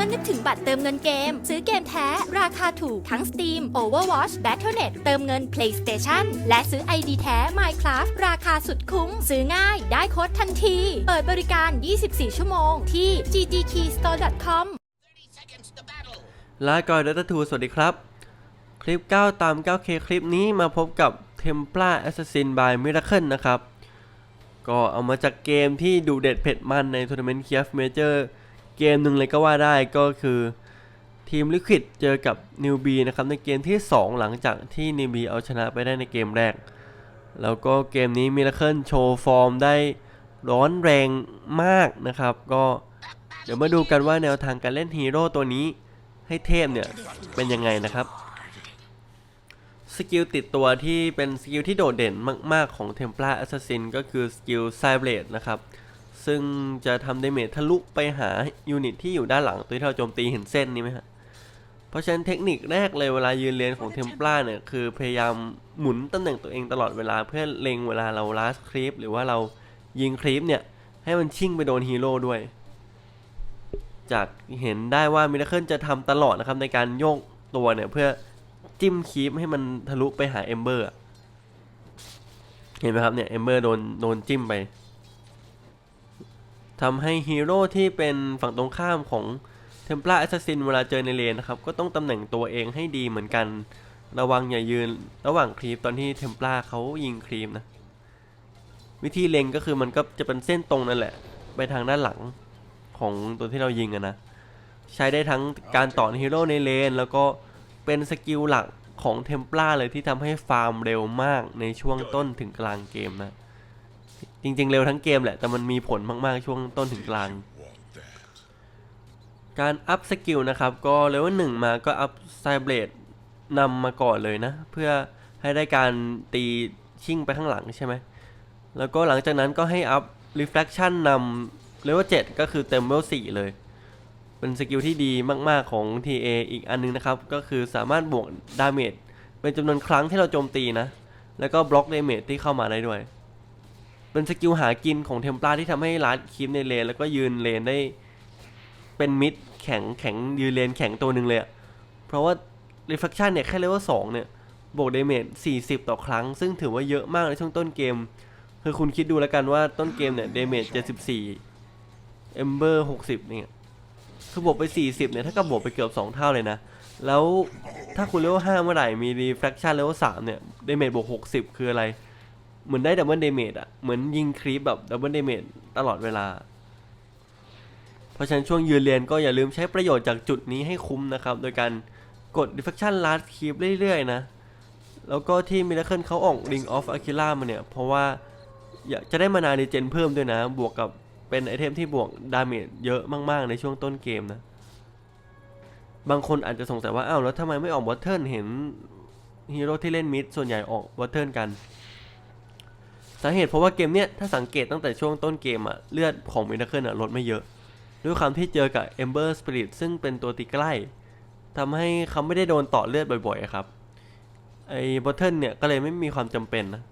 มื่อนึกถึงบัตรเติมเงินเกม ซื้อเกมแท้ ราคาถูกทั้ง Steam Overwatch Battle.net เติมเงิน PlayStation และซื้อ ID แท้ Minecraft ราคาสุดคุ้ม ซื้อง่าย ได้โค้ดทันที เปิดบริการ 24 ชั่วโมง ที่ ggkeystore.com ลาก่อนดัตทูสวัสดีครับ คลิป 9 ตาม 9K คลิปนี้มาพบกับ Templar Assassin by Miracle นะครับ ก็เอามาจากเกมที่ดูเด็ดเผ็ดมันในทัวร์นาเมนต์ k i e v Major เกมหนึ่งเลยก็ว่าได้ก็คือทีม Liquid เจอกับ Newbie นะครับในเกมที่ 2 หลังจากที่ Newbie เอาชนะไปได้ในเกมแรก แล้วก็เกมนี้ Miracle โชว์ฟอร์มได้ร้อนแรงมากนะครับ ก็เดี๋ยวมาดูกันว่าแนวทางการเล่นฮีโร่ตัวนี้ให้เทพเนี่ย เป็นยังไงนะครับ สกิลติดตัวที่เป็นสกิลที่โดดเด่นมาก ๆ ของ Templar Assassin ก็คือสกิล s i d e Blade นะครับ ซึ่งจะทำดาเมจทะลุไปหายูนิตที่อยู่ด้านหลังตัวที่เราโจมตีเห็นเส้นนี้ไหมฮะ เพราะฉะนั้นเทคนิคแรกเลยเวลายืนเลนของ Templar เนี่ยคือพยายามหมุนตำแหน่งตัวเองตลอดเวลาเพื่อเล็งเวลาเราลาสครีปหรือว่าเรายิงครีปเนี่ย ให้มันชิ่งไปโดนฮีโร่ด้วย จากเห็นได้ว่ามิราเคิลจะทำตลอดนะครับในการโยกตัวเนี่ยเพื่อจิ้มคีปให้มันทะลุไปหาเอมเบอร์เห็นไหมครับเนี่ยเอมเบอร์โดนโดนจิ้มไป ทำให้ฮีโร่ที่เป็นฝั่งตรงข้ามของเทม p ล a แอสซัสซินเวลาเจอในเลนนะครับ ก็ต้องตำแหน่งตัวเองให้ดีเหมือนกัน ระวังอย่ายืนระหว่างครีปตอนที่เทม p ล a เขายิงครีปนะ วิธีเล็งก็คือมันก็จะเป็นเส้นตรงนั่นแหละ ไปทางด้านหลังของตัวที่เรายิงอะนะ ใช้ได้ทั้งการต่อฮีโร่ในเลน แล้วก็เป็นสกิลหลักของเทม p ล a เลยที่ทำให้ฟาร์มเร็วมากในช่วงต้นถึงกลางเกมนะ จริง ๆ เร็วทั้งเกมแหละ แต่มันมีผลมาก ๆ ช่วงต้นถึงกลาง การอัพสกิลนะครับ ก็เลเวลหนึ่งมาก็อัพไซเบรดนำมาก่อนเลยนะ เพื่อให้ได้การตีชิ่งไปข้างหลังใช่ไหม แล้วก็หลังจากนั้นก็ให้อัพ reflection นำเลเวล7ก็คือเต็มเลเวล4เลย เป็นสกิลที่ดีมาก ๆ ของ TA อีกอันนึงนะครับ ก็คือสามารถบวกดาเมจเป็นจำนวนครั้งที่เราโจมตีนะ แล้วก็บล็อกดาเมจที่เข้ามาได้ด้วย เป็นสกิลหากินของเทม p ลาที่ทำให้ลัดคีปในเลน แล้วก็ยืนเลนได้ เป็นมิดแข็งแข็งยืนเลนแข็งตัวหนึ่งเลยอะเพราะว่า reflection เนี่ยแค่เลเวล2เนี่ยบวกเดเมจ40 ต่อครั้ง ซึ่งถือว่าเยอะมากในช่วงต้นเกม คือคุณคิดดูแล้วกันว่าต้นเกมเนี่ยเดเมจ74 Ember 60เนี่ยคือบวกไป 40เนี่ยถ้ากับบวกไปเกือบ 2 เท่าเลยนะ แล้วถ้าคุณเลเวล5เมื่อไหร่มี refraction เลเวล3เนี่ยเดเมจบวก60 คืออะไร เหมือนได้ดับเบิลเดเมจอะเหมือนยิงครีปแบบดับเบิลเดเมจตลอดเวลา เพราะฉะนั้นช่วงยืนเรียนก็อย่าลืมใช้ประโยชน์จากจุดนี้ให้คุ้มนะครับ โดยการกด refraction last keep เรื่อยๆนะ แล้วก็ที่มิราเคิลเขาออก Ring of Aquila มาเนี่ย เพราะว่าอยากจะได้มานาดีเจนเพิ่มด้วยนะ บวกกับเป็นไอเทมที่บวกดาเมจเยอะมากๆ ในช่วงต้นเกมนะ บางคนอาจจะสงสัยว่าอ้าวแล้วทำไมไม่ออกวอเทิร์นเห็นฮีโร่ที่เล่นมิดส่วนใหญ่ออกวอเทิร์นกัน สาเหตุเพราะว่าเกมเนี้ยถ้าสังเกตตั้งแต่ช่วงต้นเกมอะเลือดของมิราเคิลอะลดไม่เยอะ ด้วยความที่เจอกับ Ember Spirit ซึ่งเป็นตัวตีใกล้ทำให้เขาไม่ได้โดนต่อเลือดบ่อยๆครับไอ้บอทเทิลเนี่ยก็เลยไม่มีความจำเป็นนะ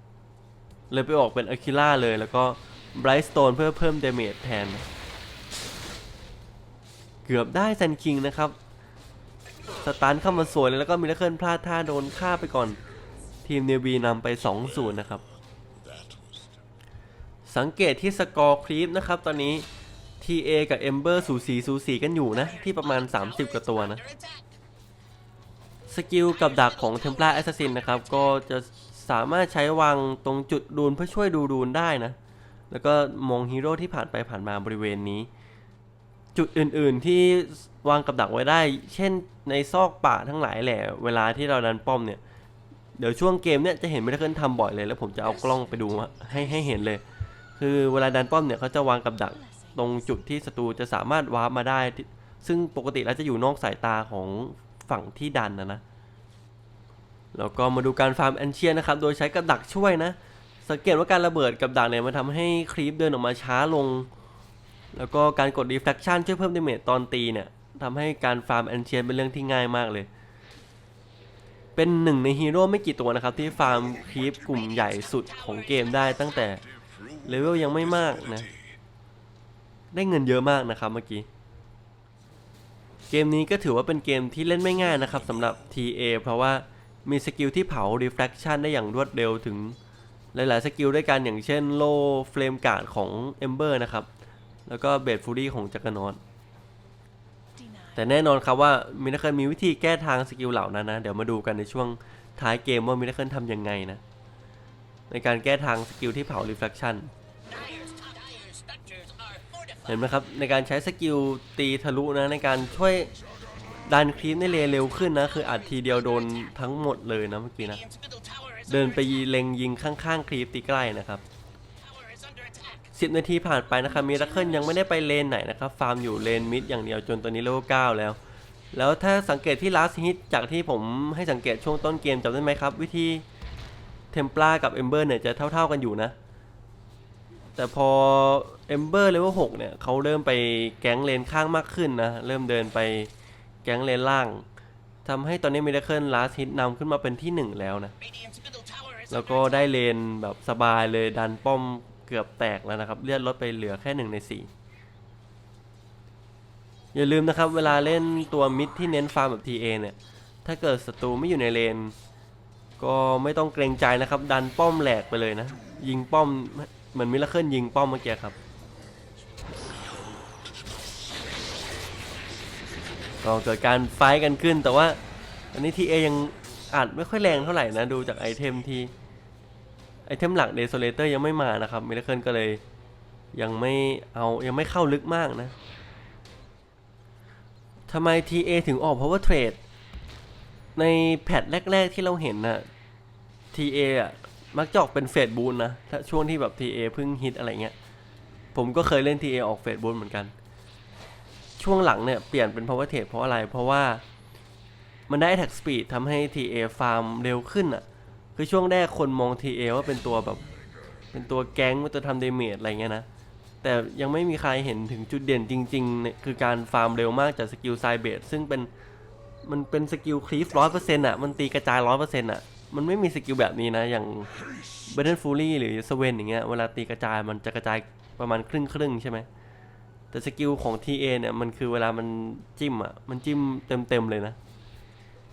เลยไปออกเป็นอะคิล่าเลยแล้วก็ไบรท์สโตนเพื่อเพิ่มเดเมจแทน เกือบได้แซนคิงนะครับ สตาร์ทเข้ามาสวยเลยแล้วก็มิราเคิลพลาดท่าโดนฆ่าไปก่อน ทีมเนบีนำไป 2-0 นะครับ สังเกตที่สกอร์ครีปนะครับตอนนี้ TA กับ Ember สูสีสูสีกันอยู่นะ ที่ประมาณ 30 กว่าตัวนะ สกิลกับดักของ Templar Assassin นะครับ ก็จะสามารถใช้วางตรงจุดดูนเพื่อช่วยดูดูนได้นะ แล้วก็มองฮีโร่ที่ผ่านไปผ่านมาบริเวณนี้ จุดอื่นๆที่วางกับดักไว้ได้ เช่นในซอกป่าทั้งหลายแหละเวลาที่เราดันป้อมเนี่ยเดี๋ยวช่วงเกมเนี่ยจะเห็นไม่ได้ขึ้นทำบ่อยเลย แล้วผมจะเอากล้องไปดูให้ให้เห็นเลย คือเวลาดันป้อมเนี่ยเขาจะวางกับดักตรงจุดที่ศัตรูจะสามารถวาร์ปมาได้ที่ซึ่งปกติแล้วจะอยู่นอกสายตาของฝั่งที่ดันนะนะแล้วก็มาดูการฟาร์มแอนเชียนะครับ โดยใช้กับดักช่วยนะ สังเกตว่าการระเบิดกับดักเนี่ยมันทำให้ครีปเดินออกมาช้าลง แล้วก็การกด reflection ช่วยเพิ่มดาเมจตอนตีเนี่ยทำให้การฟาร์มแอนเชียเป็นเรื่องที่ง่ายมากเลย เป็นหนึ่งในฮีโร่ไม่กี่ตัวนะครับที่ฟาร์มครีปกลุ่มใหญ่สุดของเกมได้ตั้งแต่ เลเวลยังไม่มากนะ ได้เงินเยอะมากนะครับเมื่อกี้ เกมนี้ก็ถือว่าเป็นเกมที่เล่นไม่ง่ายนะครับสำหรับ TA เพราะว่ามีสกิลที่เผา reflection ได้อย่างรวดเร็วถึงหลาย ๆ สกิลด้วยกันอย่างเช่นโล่เฟลมการ์ดของ Ember นะครับ แล้วก็เบดฟูรี่ของจักรนอตแต่แน่นอนครับว่ามินาเคิลมีวิธีแก้ทางสกิลเหล่านั้นนะ เดี๋ยวมาดูกันในช่วงท้ายเกมว่ามินาเคิลทำยังไงนะ ในการแก้ทางสกิลที่เผา reflection เห็นไหมครับ ในการใช้สกิลตีทะลุนะ ในการช่วยดันครีปในเลนเร็วขึ้นนะ คืออัดทีเดียวโดนทั้งหมดเลยนะเมื่อกี้นะ เดินไปเล็งยิงข้างๆครีปตีใกล้นะครับ10 นาทีผ่านไปนะครับมิราเคิลยังไม่ได้ไปเลนไหนนะครับ ฟาร์มอยู่เลนมิดอย่างเดียวจนตอนนี้เลเวล9แล้ว แล้วถ้าสังเกตที่ last hit จากที่ผมให้สังเกตช่วงต้นเกมจำได้ไหมครับ วิธี เทม p ล a กับเอมเบอร์เนี่ยจะเท่า ๆกันอยู่นะ แต่พอเอมเบอร์เลเวล6เนี่ยเขาเริ่มไปแก๊งเลนข้างมากขึ้นนะ เริ่มเดินไปแก๊งเลนล่างทำให้ตอนนี้มิราเคิล last hit นำขึ้นมาเป็นที่หนึ่งแล้วนะ แล้วก็ได้เลนแบบสบายเลยดันป้อมเกือบแตกแล้วนะครับ เลือดลดไปเหลือแค่หนึ่งในสี่อย่าลืมนะครับ เวลาเล่นตัวมิดที่เน้นฟาร์มแบบ TA เนี่ย ถ้าเกิดศัตรูไม่อยู่ในเลน ก็ไม่ต้องเกรงใจนะครับ ดันป้อมแหลกไปเลยนะ ยิงป้อมเหมือนมิลเลอร์เคิลยิงป้อมเมื่อกี้ครับ ก็เกิดการไฟกันขึ้นแต่ว่า อันนี้ TA ยังอาจไม่ค่อยแรงเท่าไหร่นะ ดูจากไอเทมที่ ไอเทมหลักเด s o เลเตอร์ยังไม่มานะครับมิลเลอร์เคิลก็เลยยังไม่เอายังไม่เข้าลึกมากนะทำไม TA ถึงออก power trade ในแพทแรก ๆ ที่เราเห็นน่ะ TA อะมักจะออกเป็นเฟดบูนนะถ้าช่วงที่แบบ TA เพิ่งฮิตอะไรเงี้ย ผมก็เคยเล่น TA ออกเฟดบูนเหมือนกัน ช่วงหลังเนี่ยเปลี่ยนเป็น power trade เพราะอะไรเพราะว่ามันได้ attack speed ทำให้ TA ฟาร์มเร็วขึ้นอะ คือช่วงแรกคนมอง TA ว่าเป็นตัวแบบ เป็นตัวแก๊งเป็นตัวทำเดเมจอะไรเงี้ยนะ แต่ยังไม่มีใครเห็นถึงจุดเด่นจริงๆเนี่ยคือการฟาร์มเร็วมากจากสกิลไซเบดซึ่งเป็น มันเป็นสกิลคลีฟร้อยเปอร์เซ็นต์อะ มันตีกระจายร้อยเปอร์เซ็นต์อะ มันไม่มีสกิลแบบนี้นะ อย่างเบ t เ e นฟูลี่หรือสเวนอย่างเงี้ย เวลาตีกระจายมันจะกระจายประมาณครึ่งครึ่งๆใช่ไหม แต่สกิลของ TA เนี่ย มันคือเวลามันจิ้มอะ มันจิ้มเต็มๆเลยนะ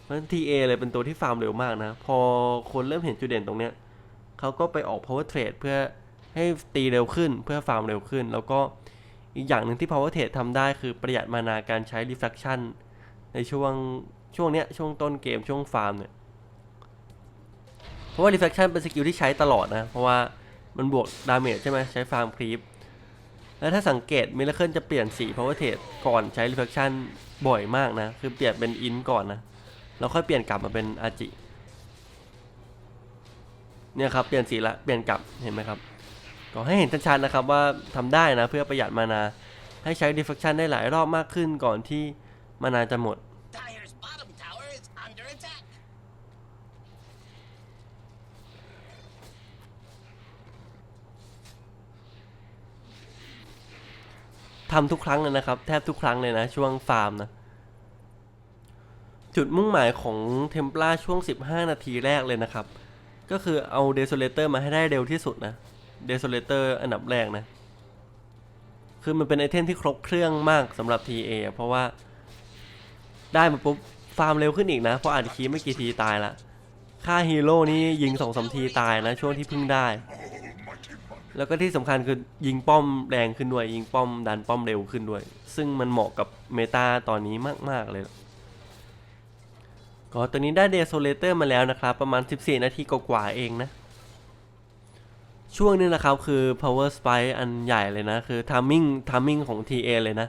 เพราะฉะนั้น TA เลยเป็นตัวที่ฟาร์มเร็วมากนะ พอคนเริ่มเห็นจุดเด่นตรงเนี้ยเขาก็ไปออก power trade เพื่อให้ตีเร็วขึ้น เพื่อฟาร์มเร็วขึ้น แล้วก็อีกอย่างหนึ่งที่ power trade ทำได้คือประหยัดมานาการใช้ reflection ในช่วงช่วงเนี้ยช่วงต้นเกมช่วงฟาร์มเนี่ย เพราะว่า reflection เป็นสกิลที่ใช้ตลอดนะ เพราะว่ามันบวกดาเมจใช่ไหมใช้ฟาร์มครีปแล้วถ้าสังเกตมิลเลอร์เคิลจะเปลี่ยนสี power trade ก่อนใช้ reflection บ่อยมากนะ คือเปลี่ยนเป็นอินก่อนนะ แล้วค่อยเปลี่ยนกลับมาเป็นอาจิเนี่ยครับเปลี่ยนสีละเปลี่ยนกลับเห็นไหมครับก็ให้เห็นชัดๆนะครับว่าทำได้นะเพื่อประหยัดมานา ให้ใช้ deflection ได้หลายรอบมากขึ้นก่อนที่ มานาจะหมด Dyer's bottom tower is under attack. ทำทุกครั้งเลยนะครับ แทบทุกครั้งเลยนะ ช่วงฟาร์มนะ จุดมุ่งหมายของเทม p ล a ช่วง 15 นาทีแรกเลยนะครับ ก็คือเอาเด s o เลเตอร์มาให้ได้เร็วที่สุดนะเด s o เลเตอร์อันดับแรกนะ คือมันเป็นไอเทมที่ครบเครื่องมากสำหรับ TA อะเพราะว่า ได้มาปุ๊บฟาร์มเร็วขึ้นอีกนะ เพราะอ่านคีย์ไม่กี่ทีตายละค่าฮีโร่นี่ยิงสองสามทีตายนะช่วงที่เพิ่งได้ แล้วก็ที่สำคัญคือยิงป้อมแรงขึ้นด้วยยิงป้อมดันป้อมเร็วขึ้นด้วย ซึ่งมันเหมาะกับเมตาตอนนี้มาก ๆ เลย ก็ตัวนี้ได้เด s o เลเตอร์มาแล้วนะครับ ประมาณ 14 นาทีกว่าๆเองนะ ช่วงนี้นะครับคือ power spike อันใหญ่เลยนะ คือ timing timing ของ TA เลยนะ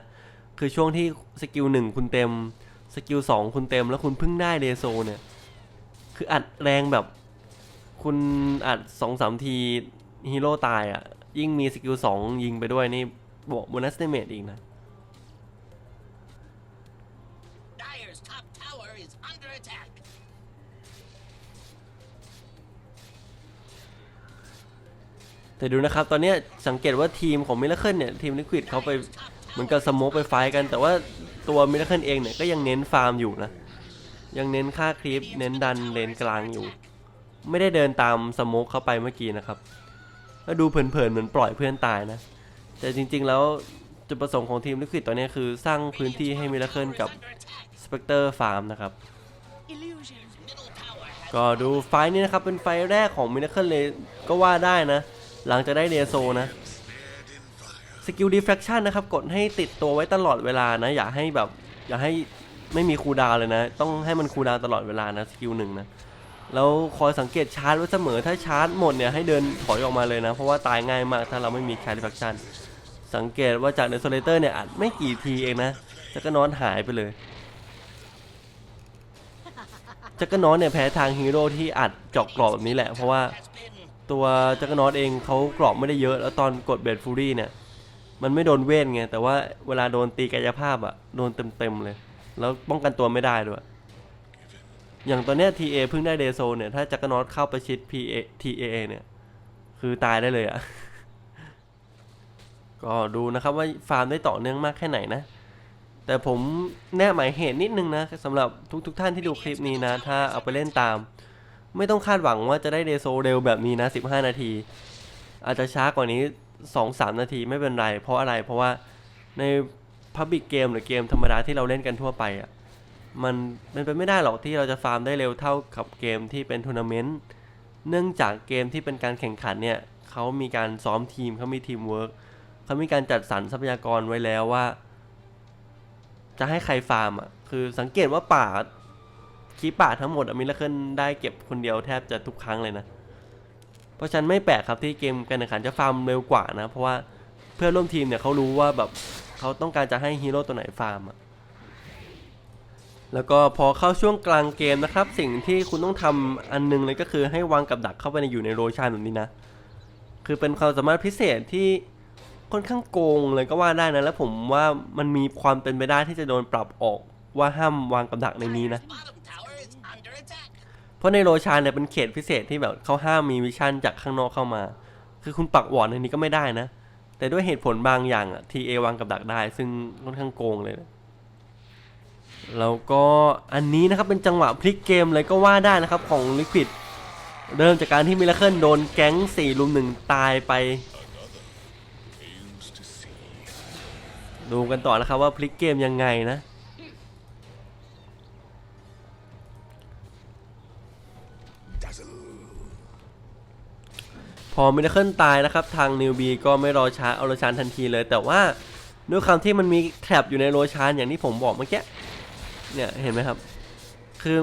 คือช่วงที่สกิล1คุณเต็ม สกิล2คุณเต็มแล้วคุณเพิ่งได้เดโซเนี่ย คืออัดแรงแบบ คุณอัดสองสามทีฮีโร่ตายอะ ยิ่งมีสกิลสองยิงไปด้วยนี่บวกโบนัสเดเมจอีกนะ Dyer's top tower is under attack. แต่ดูนะครับ ตอนเนี้ยสังเกตว่าทีมของมิลเลอร์เคิลเนี่ย ทีมลิควิดเขาไป เหมือนกับสโมกไปไฟกัน แต่ว่าตัวมิเลอร์เคิลเองเนี่ยก็ยังเน้นฟาร์มอยู่นะ ยังเน้นค่าคลิป เน้นดันเลนกลางอยู่ ไม่ได้เดินตามสโมกเข้าไปเมื่อกี้นะครับแล้วดูเพลินๆเหมือนปล่อยเพื่อนตายนะ แต่จริงๆแล้วจุดประสงค์ของทีมลิควิดตัวนี้คือสร้างพื้นที่ให้มิราเคิลกับสเปกเตอร์ฟาร์มนะครับ ก็ดูไฟนี้นะครับเป็นไฟแรกของมิราเคิลเลยก็ว่าได้นะ หลังจากได้เดโซนะ สกิลดี f ฟ a c ชันนะครับกดให้ติดตัวไว้ตลอดเวลานะ อย่าให้แบบ อย่าให้ไม่มีคูดาวเลยนะ ต้องให้มันคูดาวตลอดเวลานะสกิลหนึ่งนะแล้วคอยสังเกตชาร์จไว้เสมอถ้าชาร์จหมดเนี่ยให้เดินถอยออกมาเลยนะ เพราะว่าตายง่ายมากถ้าเราไม่มีแคร์ดิฟักชันสังเกตว่าจากเดโซเลเตอร์เนี่ยอัดไม่กี่ทีเองนะจักรนอนหายไปเลยจักรนอนเนี่ยแพ้ทางฮีโร่ที่อัดเจอกกรอบแบบนี้แหละ เพราะว่าตัวจักรนอตเองเขากรอบไม่ได้เยอะ แล้วตอนกดเบดฟูรี่เนี่ย มันไม่โดนเวทไง แต่ว่าเวลาโดนตีกายภาพอะโดนเต็มๆเลย แล้วป้องกันตัวไม่ได้ด้วย อย่างตอนเนี้ย TA เพิ่งได้เดโซเนี่ย ถ้าจักรนอตเข้าประชิด PA TAA เนี่ย คือตายได้เลยอะ ก็ดูนะครับว่าฟาร์มได้ต่อเนื่องมากแค่ไหนนะ แต่ผมแนะหมายเหตุนิดนึงนะสำหรับทุกๆทท่านที่ดูคลิปนี้นะ ถ้าเอาไปเล่นตาม ไม่ต้องคาดหวังว่าจะได้เดโซเร็วแบบนี้นะ 15 นาที อาจจะช้ากว่านี้ 2-3นาทีไม่เป็นไร เพราะอะไรเพราะว่าในพับบิกเกมหรือเกมธรรมดาที่เราเล่นกันทั่วไปอะมันเป็นไปไม่ได้หรอกที่เราจะฟาร์มได้เร็วเท่ากับเกมที่เป็นทัวร์นาเมนต์เนื่องจากเกมที่เป็นการแข่งขันเนี่ยเขามีการซ้อมทีมเขามีทีมเวิร์กเขามีการจัดสรรทรัพยากรไว้แล้วว่า จะให้ใครฟาร์มอะคือสังเกตว่าป่าคีป่าทั้งหมดอมิลเคิลได้เก็บคนเดียวแทบจะทุกครั้งเลยนะ เพราะฉะนั้นไม่แปลกครับที่เกมการแข่งขันจะฟาร์มเร็วกว่านะ เพราะว่าเพื่อนร่วมทีมเนี่ยเขารู้ว่าแบบเขาต้องการจะให้ฮีโร่ตัวไหนฟาร์มอะแล้วก็พอเข้าช่วงกลางเกมนะครับ สิ่งที่คุณต้องทำอันหนึงเลยก็คือให้วางกับดักเข้าไปในอยู่ในโรชานแบบนี้นะ คือเป็นความสามารถพิเศษที่ค่อนข้างโกงเลยก็ว่าได้นะ แล้วผมว่ามันมีความเป็นไปได้ที่จะโดนปรับออกว่าห้ามวางกับดักในนี้นะ เพราะในโรชานเนี่ยเป็นเขตพิเศษที่แบบเขาห้ามมีวิชั่นจากข้างนอกเข้ามา คือคุณปักวอร์ดในนี้ก็ไม่ได้นะ แต่ด้วยเหตุผลบางอย่างอะทีเอวางกับดักได้ ซึ่งค่อนข้างโกงเลยนะแล้วก็อันนี้นะครับเป็นจังหวะพลิกเกมเลยก็ว่าได้นะครับของลิควิดเริ่มจากการที่มิราเคิลโดนแก๊ง4ลุมหนึ่งตายไป ดูกันต่อนะครับว่าพลิกเกมยังไงนะ พอมิราเคิลตายนะครับทางนิวบีก็ไม่รอช้าเอาโรชานทันทีเลย แต่ว่าด้วยความที่มันมีแทรบอยู่ในโรชานอย่างที่ผมบอกเมื่อกี้เนี่ยเห็นไหมครับ คือ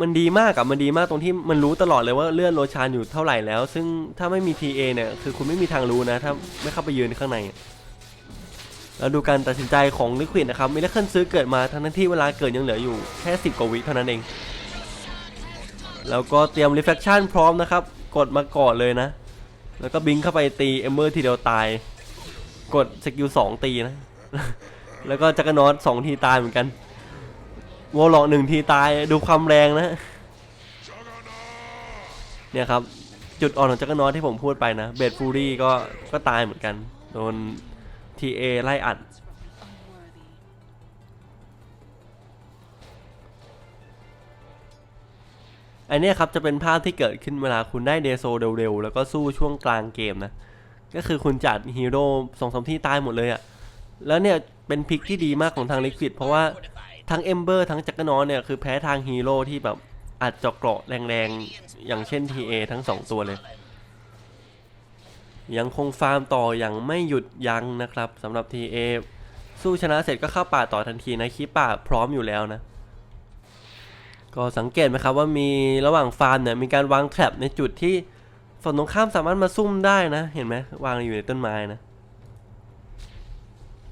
มันดีมากอะมันดีมากตรงที่มันรู้ตลอดเลยว่าเลื่อนโรชานอยู่เท่าไหร่แล้ว ซึ่งถ้าไม่มี TA เนี่ยคือคุณไม่มีทางรู้นะ ถ้าไม่เข้าไปยืนข้างใน แล้วดูการตัดสินใจของลิควิดนะครับมิราเคิลซื้อเกิดมาทั้งที่เวลาเกิดยังเหลืออยู่แค่ 10 กว่าวิเท่านั้นเอง แล้วก็เตรียม reflection พร้อมนะครับ กดมาก่อนเลยนะ แล้วก็บิงเข้าไปตีเอมเบอร์ทีเดียวตาย กดสกิลสองตีนะ แล้วก็จักรนอตสองทีตายเหมือนกันวอลล็อกหนึ่งทีตายดูความแรงนะ เนี่ยครับ จุดอ่อนของจักรนอตที่ผมพูดไปนะ เบดฟูรี่ก็ก็ตายเหมือนกัน โดนทีเอไล่อัด อันเนี้ยครับจะเป็นภาพที่เกิดขึ้นเวลาคุณได้เดโซเร็วๆ แล้วก็สู้ช่วงกลางเกมนะ ก็คือคุณจัดฮีโร่สองสามที่ตายหมดเลยอะ่ะ แล้วเนี่ยเป็นพิกที่ดีมากของทางลิควิดเพราะว่าทั้งเอมเบอร์ทั้งจักรนอนเนี่ยคือแพ้ทางฮีโร่ที่แบบอัดเจาะเกราะแรงๆ อย่างเช่น TA ทั้งสองตัวเลย ยังคงฟาร์มต่ออย่างไม่หยุดยั้งนะครับสำหรับ TA สู้ชนะเสร็จก็เข้าป่าต่อทันทีนะคีป่าพร้อมอยู่แล้วนะ ก็สังเกตไหมครับว่ามีระหว่างฟาร์มเนี่ยมีการวางแทรปในจุดที่ฝั่งตรงข้ามสามารถมาซุ่มได้นะ เห็นไหมวางอยู่ในต้นไม้นะ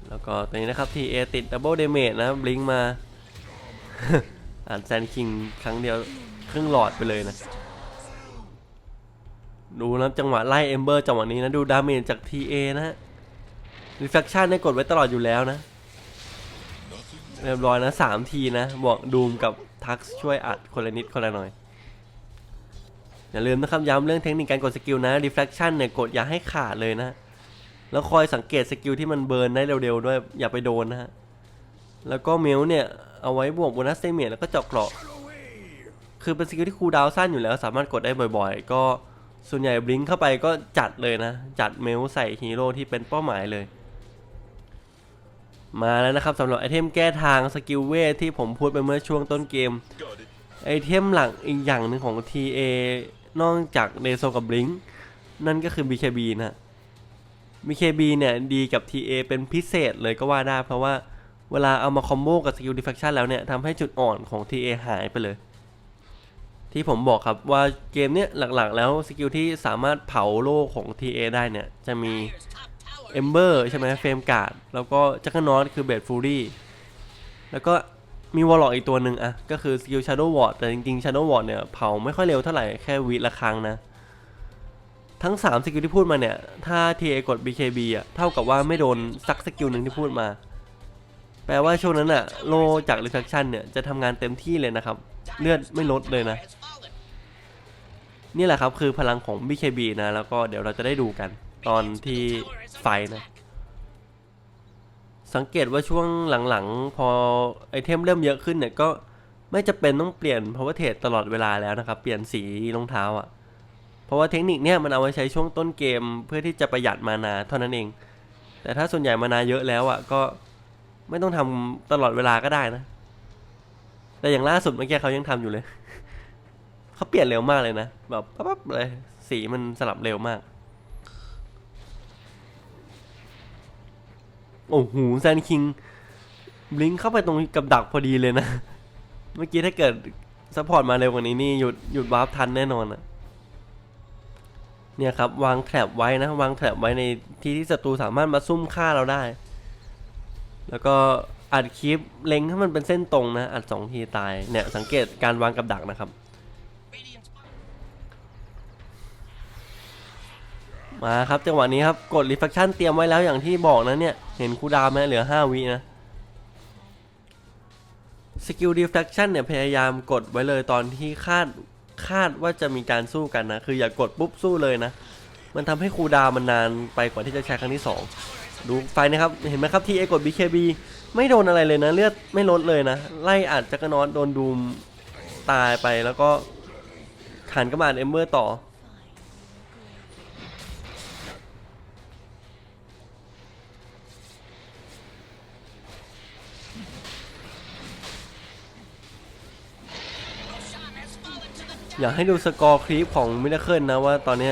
แล้วก็ตอนนี้นะครับ TA ติดดับเบิลเดเมจนะบลิงมา อ่านแซนคิงครั้งเดียวครึ่งหลอดไปเลยนะ ดูนะจังหวะไล่เอมเบอร์จังหวะนี้นะ ดูดาเมจจาก TA นะฮะ reflection ได้กดไว้ตลอดอยู่แล้วนะ เรียบร้อยนะสามทีนะ บอกดูมกับ ทักช่วยอัดคนละนิดคนละหน่อย อย่าลืมนะครับย้ำเรื่องเทคนิคการกดสกิลนะ reflection เนี่ยกดอย่าให้ขาดเลยนะ แล้วคอยสังเกตสกิลที่มันเบิร์นได้เร็วๆด้วยอย่าไปโดนนะฮะ แล้วก็เมลเนี่ยเอาไว้บวกโบนัสเซเมียแล้วก็เจาะเกราะ คือเป็นสกิลที่คูลดาวสั้นอยู่แล้ว สามารถกดได้บ่อยๆ ก็ส่วนใหญ่บลิงเข้าไปก็จัดเลยนะ จัดเมลใส่ฮีโร่ที่เป็นเป้าหมายเลย มาแล้วนะครับสำหรับไอเทมแก้ทางสกิลเวทที่ผมพูดไปเมื่อช่วงต้นเกม ไอเทมหลักอีกอย่างหนึ่งของ TA นอกจากเดโซกับบลิงนั่นก็คือ BKB นะ BKB เนี่ยดีกับ TA เป็นพิเศษเลยก็ว่าได้ เพราะว่าเวลาเอามาคอมโบกับสกิลดิฟ e คชันแล้วเนี่ยทำให้จุดอ่อนของ TA หายไปเลย ที่ผมบอกครับว่าเกมเนี้ยหลักๆ แล้วสกิลที่สามารถเผาโลกของ TA ได้เนี่ยจะมี เอมเบอร์ใช่ไหมเฟรมการ์ดแล้วก็จักรนอตคือเบดฟูรี่แล้วก็มีวอลล็อกอีกตัวหนึ่งอะก็คือสกิลชาร์โดวอร์ดแต่จริงๆชาร์โดวอร์ดเนี่ยเผาไม่ค่อยเร็วเท่าไหร่แค่วิละครั้งนะ ทั้ง 3 สกิลที่พูดมาเนี่ย ถ้า TA กด BKB อะเท่ากับว่าไม่โดนสักสกิลหนึ่งที่พูดมา แปลว่าช่วงนั้นอะโลจาก reflection เนี่ย จะทำงานเต็มที่เลยนะครับ เลือดไม่ลดเลยนะ นี่แหละครับคือพลังของ BKB นะ แล้วก็เดี๋ยวเราจะได้ดูกัน ตอนที่ไฟนะ สังเกตว่าช่วงหลังๆ พอไอเทมเริ่มเยอะขึ้นเนี่ยก็ไม่จะเป็นต้องเปลี่ยน power t เท e ตลอดเวลาแล้วนะครับ เปลี่ยนสีรองเท้าอะ่ะ เพราะว่าเทคนิคเนี่ยมันเอาไว้ใช้ช่วงต้นเกมเพื่อที่จะประหยัดมานาเท่านั้นเอง แต่ถ้าส่วนใหญ่มานาเยอะแล้วอะ่ะก็ไม่ต้องทำตลอดเวลาก็ได้นะ แต่อย่างล่าสุดเมื่อกี้เขายังทำอยู่เลย เขาเปลี่ยนเร็วมากเลยนะ แบบปั๊บๆเลย สีมันสลับเร็วมาก โอ้โหแซนคิงบลิงเข้าไปตรงกับดักพอดีเลยนะ เมื่อกี้ถ้าเกิดซัพพอร์ตมาเร็วกว่านี้นี่หยุดหยุดวาร์ปทันแน่นอนอะเนี่ยครับ วางแถบไว้นะ วางแถบไว้ในที่ที่ศัตรูสามารถมาซุ่มฆ่าเราได้ แล้วก็อัดคลิปเล็งให้มันเป็นเส้นตรงนะ อัดสองทีตายเนี่ยสังเกตการวางกับดักนะครับ มาครับจังหวะนี้ครับกด reflection เตรียมไว้แล้วอย่างที่บอกนะเนี่ย เห็นคูดาวไหมเหลือ 5 วินะสกิล reflection เนี่ยพยายามกดไว้เลยตอนที่คาดคาดว่าจะมีการสู้กันนะ คืออย่ากกดปุ๊บสู้เลยนะ มันทำให้คูดาวมันนานไปกว่าที่จะใช้ครั้งที่ 2 ดูไฟนะครับ เห็นไหมครับที่เอกด BKB ไม่โดนอะไรเลยนะ เลือดไม่ลดเลยนะ ไล่อัดจักรนอตโดนดูมตายไปแล้วก็ขันกระบาดเอมเบอร์ต่อ อยากให้ดูสกอร์คลิปของมิ r เคิลนะว่าตอนนี้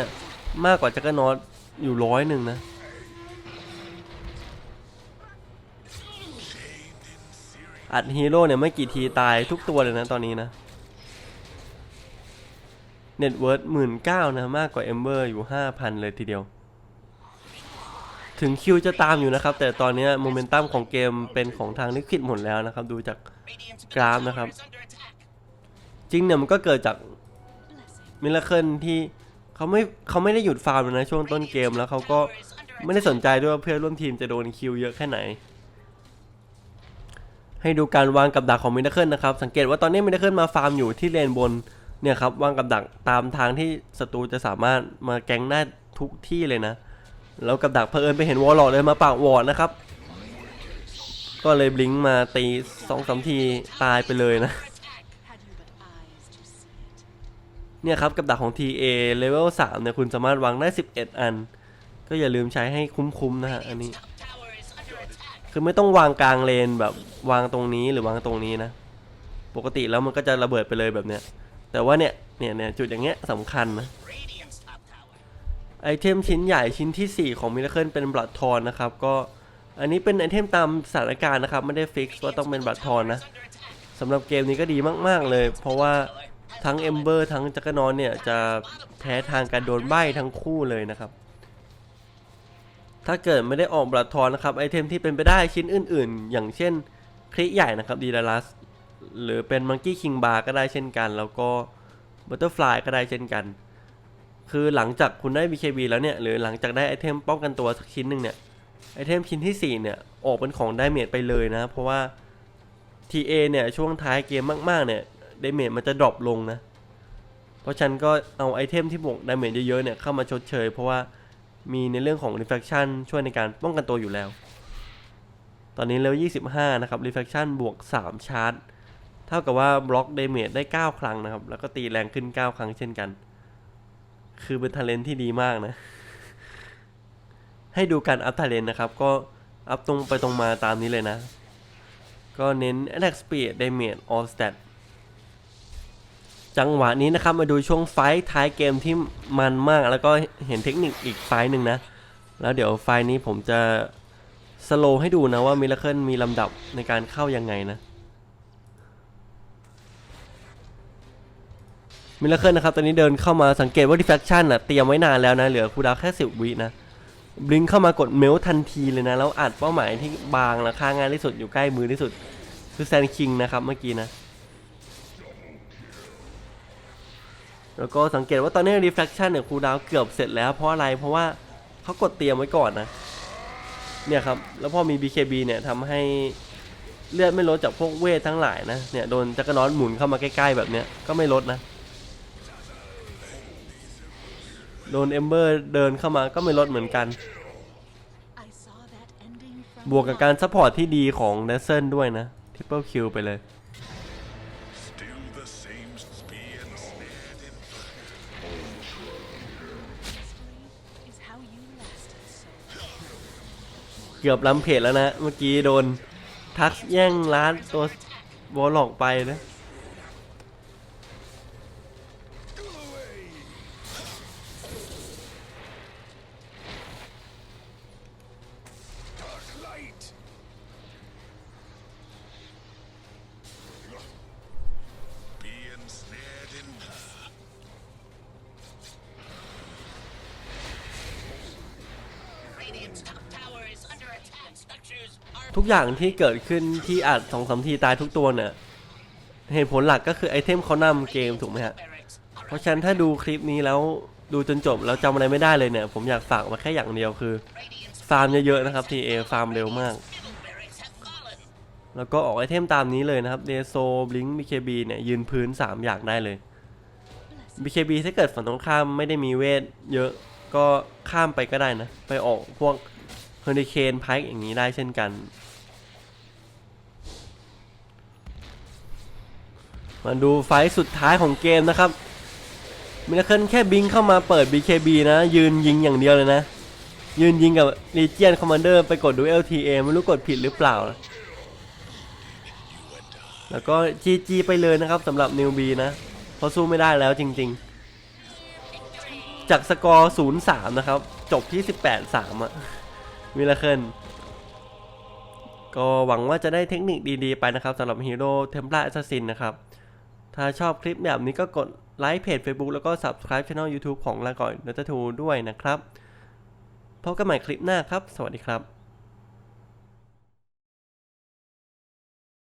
มากกว่าจักรนอตอยู่ร้อยหนึ่งนะ อัดฮีโร่เนี่ยไม่กี่ทีตายทุกตัวเลยนะตอนนี้นะเน็ตเวิร์ดหมื่นเก้านะมากกว่าเอมเบอร์อยู่ห้าพันเลยทีเดียว ถึงคิวจะตามอยู่นะครับ แต่ตอนนี้โมเมนตัมของเกมเป็นของทางลิควิดหมดแล้วนะครับ ดูจาก Radiant's middle Grab tower นะครับ จริงเนี่ยมันก็เกิดจาก มิลเคิลที่เขาไม่เขาไม่ได้หยุดฟาร์มเลยนะช่วงต้นเกมแล้วเขาก็ไม่ได้สนใจด้วยว่าเพื่อนร่วมทีมจะโดนคิวเยอะแค่ไหน ให้ดูการวางกับดักของมิลเคิลนะครับ สังเกตว่าตอนนี้มิลเคิลมาฟาร์มอยู่ที่เลนบนเนี่ยครับวางกับดักตามทางที่ศัตรูจะสามารถมาแก๊งได้ทุกที่เลยนะ แล้วกับดักเพอเอิญไปเห็นวอลล์เลยมาปากวอร์ดนะครับ ก็เลยบลิงมาตีสองสามทีตายไปเลยนะ เนี่ยครับกับดักของ TA level 3เนี่ยคุณสามารถวางได้ 11 อัน ก็อย่าลืมใช้ให้คุ้มๆนะฮะอันนี้ คือไม่ต้องวางกลางเลนแบบวางตรงนี้หรือวางตรงนี้นะ ปกติแล้วมันก็จะระเบิดไปเลยแบบเนี้ย แต่ว่าเนี่ยเนี่ยเนี่ยจุดอย่างเงี้ยสำคัญนะไอเทมชิ้นใหญ่ชิ้นที่ 4 ของมิราเคิลเป็นบลัดทอนนะครับ ก็อันนี้เป็นไอเทมตามสถานการณ์นะครับ ไม่ได้ฟิกว่าต้องเป็นบลัดทอนนะสำหรับเกมนี้ก็ดีมาก ๆ เลย เพราะว่า ทั้งเอมเบอร์ทั้งจักรนอนเนี่ยจะแพ้ทางการโดนใบ้ทั้งคู่เลยนะครับ ถ้าเกิดไม่ได้ออกบลัดทอนนะครับไอเทมที่เป็นไปได้ชิ้นอื่น ๆ อย่างเช่นคลิใหญ่นะครับดีดารัสหรือเป็นมังกี้คิงบาร์ก็ได้เช่นกัน แล้วก็บัตเตอร์ฟลายก็ได้เช่นกัน คือหลังจากคุณได้ BKB แล้วเนี่ยหรือหลังจากได้ไอเทมป้องกันตัวสักชิ้นหนึ่งเนี่ยไอเทมชิ้นที่ 4 เนี่ย ออกเป็นของไดเมจไปเลยนะ เพราะว่า TA เนี่ย ช่วงท้ายเกมมาก ๆ เนี่ย ดาเมจมันจะดรอปลงนะ เพราะฉันก็เอาไอเทมที่บวกดาเมจเยอะๆเนี่ยเข้ามาชดเชย เพราะว่ามีในเรื่องของ reflection ช่วยในการป้องกันตัวอยู่แล้ว ตอนนี้เลเวล25 นะครับ reflection บวก 3 ชาร์จ เท่ากับว่าบล็อกดเมจได้ 9 ครั้งนะครับ แล้วก็ตีแรงขึ้น 9 ครั้งเช่นกัน คือเป็นทาเลนที่ดีมากนะ ให้ดูการอัพทาเลนนะครับ ก็อัพตรงไปตรงมาตามนี้เลยนะ ก็เน้น attack speed damage all stat จังหวะนี้นะครับมาดูช่วงไฟท์ท้ายเกมที่มันมาก แล้วก็เห็นเทคนิคอีกไฟท์หนึ่งนะ แล้วเดี๋ยวไฟท์นี้ผมจะสโลให้ดูนะว่ามิราเคิลมีลำดับในการเข้ายังไงนะมิราเคิลนะครับตอนนี้เดินเข้ามาสังเกตว่า diffraction อะเตรียมไว้นานแล้วนะ เหลือคูดาวแค่10วินะบลิงเข้ามากดเมลทันทีเลยนะ แล้วอัดเป้าหมายที่บางและค่าง่ายที่สุดอยู่ใกล้มือที่สุด คือแซนคิงนะครับเมื่อกี้นะ แล้วก็สังเกตว่าตอนนี้ refraction เนี่ยคูลดาวเกือบเสร็จแล้วเพราะอะไรเพราะว่าเขากดเตรียมไว้ก่อนนะ เนี่ยครับ แล้วพอมี BKB เนี่ยทำให้เลือดไม่ลดจากพวกเวททั้งหลายนะ เนี่ยโดนจักรนอนหมุนเข้ามาใกล้ๆแบบเนี้ยก็ไม่ลดนะ โดนเอมเบอร์เดินเข้ามาก็ไม่ลดเหมือนกัน บวกกับการซัพพอร์ตที่ดีของเดซเซนด้วยนะทริปเปิลคิวไปเลย กือบล้ำเพจแล้วนะ เมื่อกี้โดนทักแย่งร้านตัววอลล็อกไปนะ ทุกอย่างที่เกิดขึ้นที่อัดสองสามทีตายทุกตัวเนี่ยเหตุผลหลักก็คือไอเทมเขานำเกมถูกไหมฮะ เพราะฉะนั้นถ้าดูคลิปนี้แล้วดูจนจบแล้วจำอะไรไม่ได้เลยเนี่ย ผมอยากฝากมาแค่อย่างเดียวคือ ฟาร์มเยอะๆนะครับ TA ฟาร์มเร็วมาก แล้วก็ออกไอเทมตามนี้เลยนะครับเดโซบลิง BKB เนี่ยยืนพื้น 3 อย่างได้เลย BKB ถ้าเกิดฝั่งตรงข้ามไม่ได้มีเวทเยอะก็ข้ามไปก็ได้นะ ไปออกพวกเฮอริเคนไพค์อย่างนี้ได้เช่นกัน มาดูไฟสุดท้ายของเกมนะครับมิราเคิลแค่บิงเข้ามาเปิด BKB นะ ยืนยิงอย่างเดียวเลยนะ ยืนยิงกับ Legion Commander ไปกดดู LTA ไม่รู้กดผิดหรือเปล่านะแล้วก็ GG ไปเลยนะครับสำหรับ New B นะ เพราะสู้ไม่ได้แล้วจริงๆ จากสกอร์ 0-3 นะครับ จบที่ 18-3อะมิราเคิลก็หวังว่าจะได้เทคนิคดีๆไปนะครับสำหรับฮีโร่เทม p ล a แอสซัสซินนะครับ ถ้าชอบคลิปแบบนี้ก็กดไลค์เพจ Facebook แล้วก็ Subscribe Channel YouTube ของลาก่อยนัตทูด้วยนะครับ พบกันใหม่คลิปหน้าครับ สวัสดีครับ